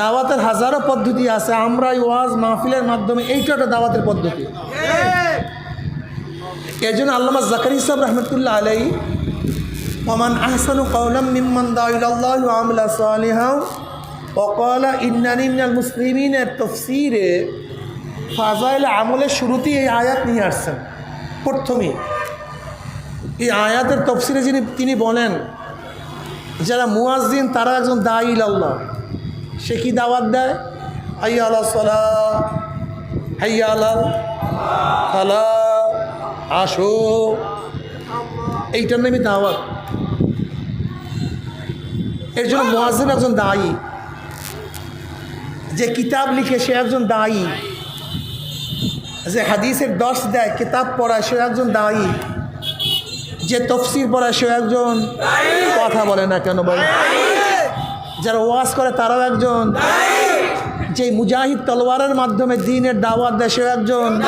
দাওয়াতের হাজারো পদ্ধতি আছে, আমরা এই ওয়াজ মাহফিলের মাধ্যমে এইটা একটা দাওয়াতের পদ্ধতি। এর জন্য আল্লামা জাকারি সাহেব রহমতুল্লাহ আলাই ওমান আহসানু কৌলাম মিম্মান দাউল্লাহ আমলা ওকলা ইন্নানি মিনাল মুসলিমিনের তফসিরে, ফাজাইল আমলের শুরুতেই এই আয়াত নিয়ে আসছেন প্রথমেই এই আয়াতের তফসিরে যিনি, তিনি বলেন, যারা মুয়াজ্জিন তারা একজন দায়ী আল্লাহ সে কি দাওয়াত দেয়? হাইয়া আসো। এইটার নামই দাওয়াত। এর জন্য মোয়াজিন একজন দায়ী। যে কিতাব লিখে সে একজন দায়ী। যে হাদিসের দশ দেয়, কিতাব পড়ায় সে একজন দায়ী। যে তফসির পড়ায় সে একজন। কথা বলে না কেন বলে যারা ওয়াজ করে, তারাও একজন। যে মুজাহিদ তলোয়ারের মাধ্যমে দিনের দাওয়াত দেয়, সেও একজন।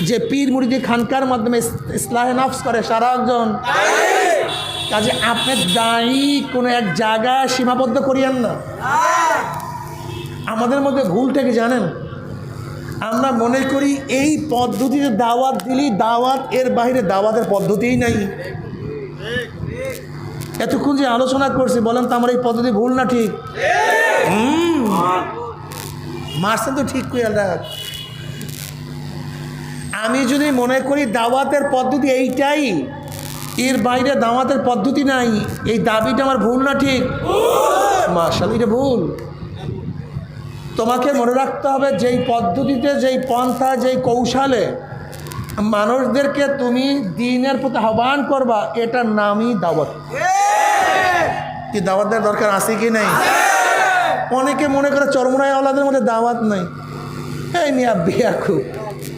যে পীর মুরিদি খানকার মাধ্যমে ইস- ইসলাহে নফস করে সারা একজন। কাজে আপনি দাঁড়ি কোনো এক জায়গায় সীমাবদ্ধ করিয়েন না। আমাদের মধ্যে ভুলটা কি জানেন? আমরা মনে করি এই পদ্ধতিতে দাওয়াত দিলি দাওয়াত, এর বাইরে দাওয়াতের পদ্ধতিই নাই। এতক্ষণ যে আলোচনা করছি, বলেন তো আমার এই পদ্ধতি ভুল না ঠিক। মারছেন তো ঠিক করে আমি যদি মনে করি দাওয়াতের পদ্ধতি এইটাই, এর বাইরে দাওয়াতের পদ্ধতি নাই, এই দাবিটা আমার ভুল না ঠিক? মার্শাল এটা ভুল। তোমাকে মনে রাখতে হবে, যেই পদ্ধতিতে, যেই পন্থা, যেই কৌশলে মানুষদেরকে তুমি দিনের প্রতি আহ্বান করবা, এটার নামই দাওয়াত। কি দাওয়াত দেওয়ার দরকার আছে কি নেই? অনেকে মনে করে চরমনায় আলাদের মধ্যে দাওয়াত নাই। এই মিয়া বিয়া খুব।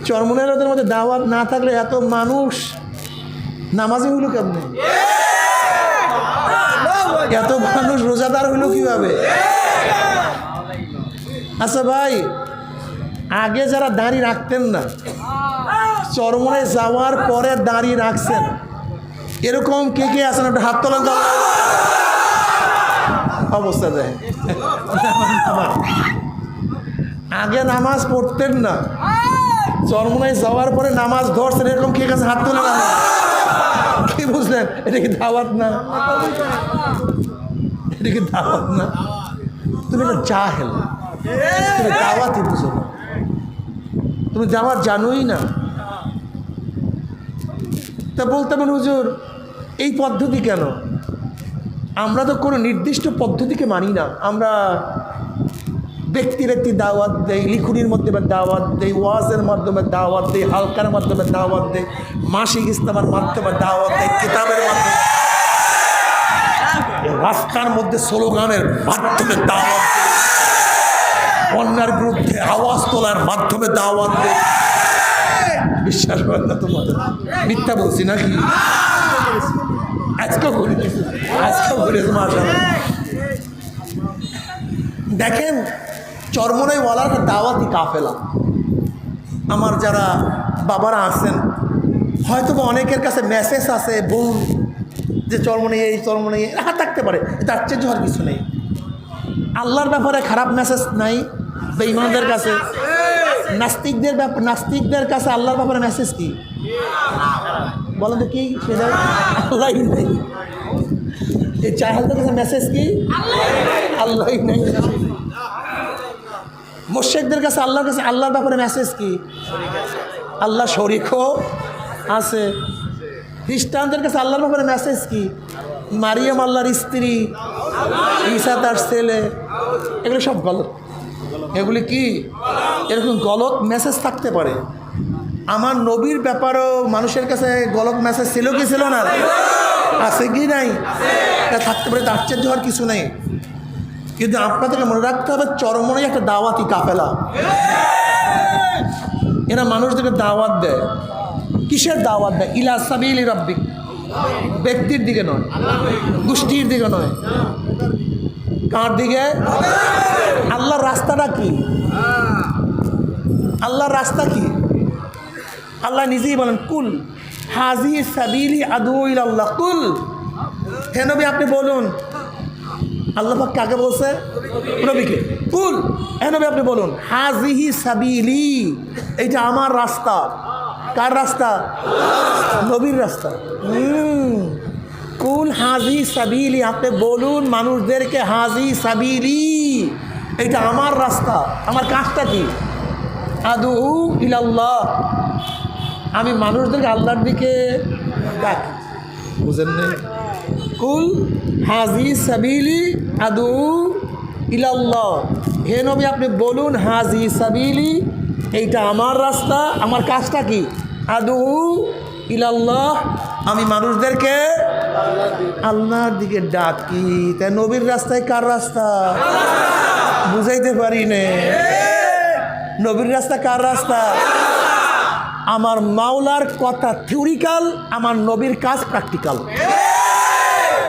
চরমনায় আলাদের মধ্যে দাওয়াত না থাকলে এত মানুষ নামাজি হইল কেমনে? এত মানুষ রোজাদার হইল কীভাবে? আচ্ছা ভাই, আগে যারা দাড়ি রাখতেন না, চরমনায় যাওয়ার পরে দাড়ি রাখছেন, এরকম কে কে আছেন? একটা হাত তোলেন তো। অবস্থা দেয়। আগে নামাজ পড়তেন না। চরমনায় যাওয়ার পরে নামাজ ধরছেন, এরকম কে কাছে হাত তোলে কি বুঝলেন? এটা কি দাওয়াত না? এটা কি দাওয়াত না? তুমি এটা যা জাহেল। তুমি দাওয়াতই বুঝো না তুমি দাওয়াত জানোই না। তা বলতে পারেন, হুজুর, এই পদ্ধতি কেন? আমরা তো কোনো নির্দিষ্ট পদ্ধতিকে মানি না। আমরা ব্যক্তি ব্যক্তি দাওয়াত দেই, লিখুনির মাধ্যমে দাওয়াত দেই, ওয়াজের মাধ্যমে দাওয়াত দেই, হালকার মাধ্যমে দাওয়াত দেয় মাসিক ইস্তেমার মাধ্যমে দাওয়াত দেয় কিতাবের মাধ্যমে। রাস্তার মধ্যে স্লোগানের মাধ্যমে দাওয়াত দেই। অন্যার বিরুদ্ধে আওয়াজ তোলার মাধ্যমে দাওয়াত দেয় বিশ্বাস করেন না তোমাদের মিথ্যা বলছি নাকি? আজকেও করে আজকেও করেছে মাসা দেখেন, চরমনাই ওয়ালার একটা দাওয়াতি কাফেলা। আমার যারা বাবারা আছেন হয়তো বা অনেকের কাছে মেসেজ আছে বোন যে চরমনে এই চরমনে এই রাখা থাকতে পারে এটা আশ্চর্য হওয়ার কিছু নেই। আল্লাহর ব্যাপারে খারাপ মেসেজ নাই, বেঈমানদের কাছে। নাস্তিকদের ব্যাপার নাস্তিকদের কাছে আল্লাহর ব্যাপারে মেসেজ কি? বলেন তো কি আল্লাহ নেই। এই চাহালদের কাছে মেসেজ কি? আল্লাহ নেই। মোর্শেকদের কাছে, আল্লাহর কাছে, আল্লাহর ব্যাপারে মেসেজ কি? আল্লাহ শরিকও আছে। খ্রিস্টানদের কাছে আল্লাহর ব্যাপারে মেসেজ কি? মারিয়াম আল্লাহর স্ত্রী, ঈসা তার ছেলে। এগুলো সব গলত। এগুলি কি? এরকম গলত মেসেজ থাকতে পারে। আমার নবীর ব্যাপারেও মানুষের কাছে গলত মেসেজ ছিল কি ছিল না? আছে কি নাই? এটা থাকতে পারে তার আশ্চর্য হওয়ার কিছু নেই। কিন্তু আপনাদেরকে মনে রাখতে হবে চরমনাই একটা দাওয়াতি কাফেলা। এরা মানুষদেরকে দাওয়াত দেয়। কিসের দাওয়াত দেয়? ইলা সাবিল রব্বিক। ব্যক্তির দিকে নয়, গোষ্ঠীর দিকে নয়। কার দিকে? আল্লাহর রাস্তাটা কি? আল্লাহর রাস্তা কি? আল্লাহ নিজেই বলেন, কুল, হাজি সাবিলি আদু আল্লাহ কুল। হে নবী, আপনি বলুন। আল্লাহ পাক কাকে বলছে? নবীকে। কুল। এ নবী, আপনি বলুন, হাজিহি সাবিলি। এইটা আমার রাস্তা। কার রাস্তা? নবীর রাস্তা। কুল, হাজি সাবিলি। আপনি বলুন, মানুষদেরকে, হাজি সাবিলি। এটা আমার রাস্তা। আমার কাজটা কি? আদু ইলাল্লাহ। আমি মানুষদেরকে আল্লাহর দিকে ডাকি। বুঝেন কুল হাজি সাবিলি আদু ইলাল্লাহ। হে নবী আপনি বলুন হাজি সাবিলি এইটা আমার রাস্তা আমার কাজটা কি? আদু ইলাল্লাহ আমি মানুষদেরকে আল্লাহর দিকে ডাকি। তাই নবীর রাস্তায় কার রাস্তা? বুঝাইতে পারি নে। নবীর রাস্তা কার রাস্তা? আমার মাওলার কথা থিওরিক্যাল আমার নবীর কাজ প্র্যাকটিক্যাল